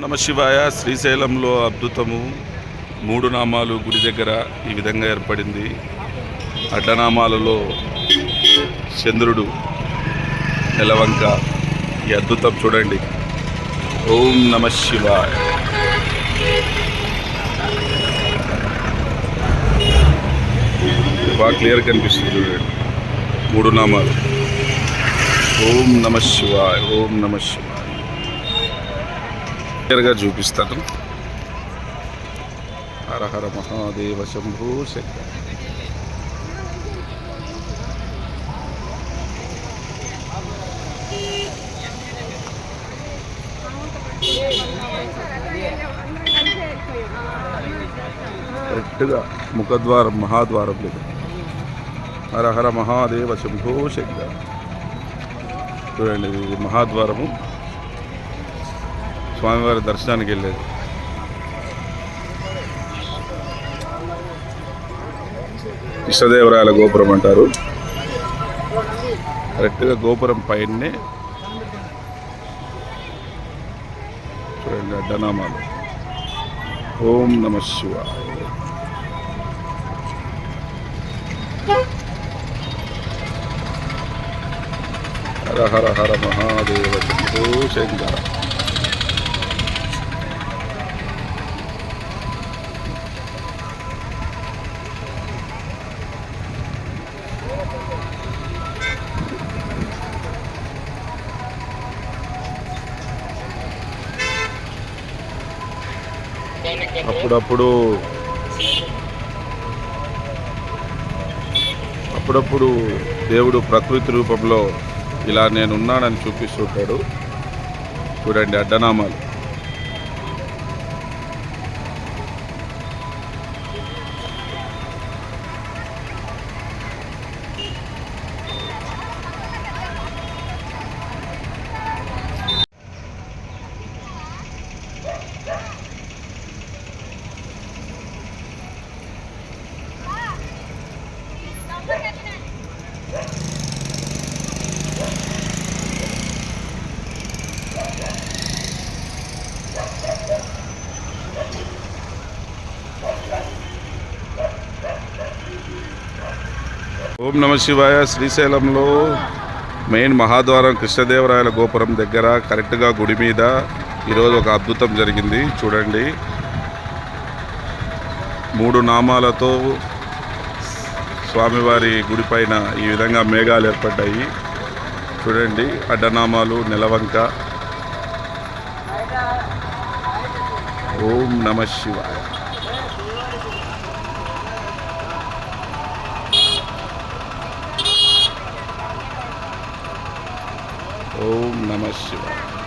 నమ శివాయ. శ్రీశైలంలో అద్భుతము. మూడు నామాలు గుడి దగ్గర ఈ విధంగా ఏర్పడింది. అడ్డనామాలలో చంద్రుడు నెలవంక ఈ అద్భుతం చూడండి. ఓం నమ శివాయ. బాగా క్లియర్ కనిపిస్తుంది చూడండి. మూడు నామాలు. ఓం నమ శివాయ. ఓం నమ శివాయ. క్లియర్గా చూపిస్తాను. హర హర మహాదేవ శంభూ శక్తి కరెక్ట్గా ముఖద్వారం మహాద్వారం లేదు. హర హర మహాదేవ శంభో శంకర్. చూడండి ఇది మహాద్వారము. స్వామివారి దర్శనానికి వెళ్ళేది. ఇష్టదేవరాయల గోపురం అంటారు. కరెక్ట్గా గోపురం పైనే చూడండి అడ్డనామాలు ఓం నమ శివ హర హర హర మహాదేవ శంకర అప్పుడప్పుడు అప్పుడప్పుడు దేవుడు ప్రకృతి రూపంలో ఇలా నేనున్నానని చూపిస్తుంటాడు చూడండి అడ్డనామాలు. ఓం నమ శివాయ శ్రీశైలంలో మెయిన్ మహాద్వారం కృష్ణదేవరాయల గోపురం దగ్గర కరెక్ట్గా గుడి మీద ఈరోజు ఒక అద్భుతం జరిగింది. చూడండి. మూడు నామాలతో స్వామివారి గుడి పైన ఈ విధంగా మేఘాలు ఏర్పడ్డాయి. చూడండి. అడ్డనామాలు నెలవంక. ఓం నమ శివాయ. ఓం నమ శివాయ.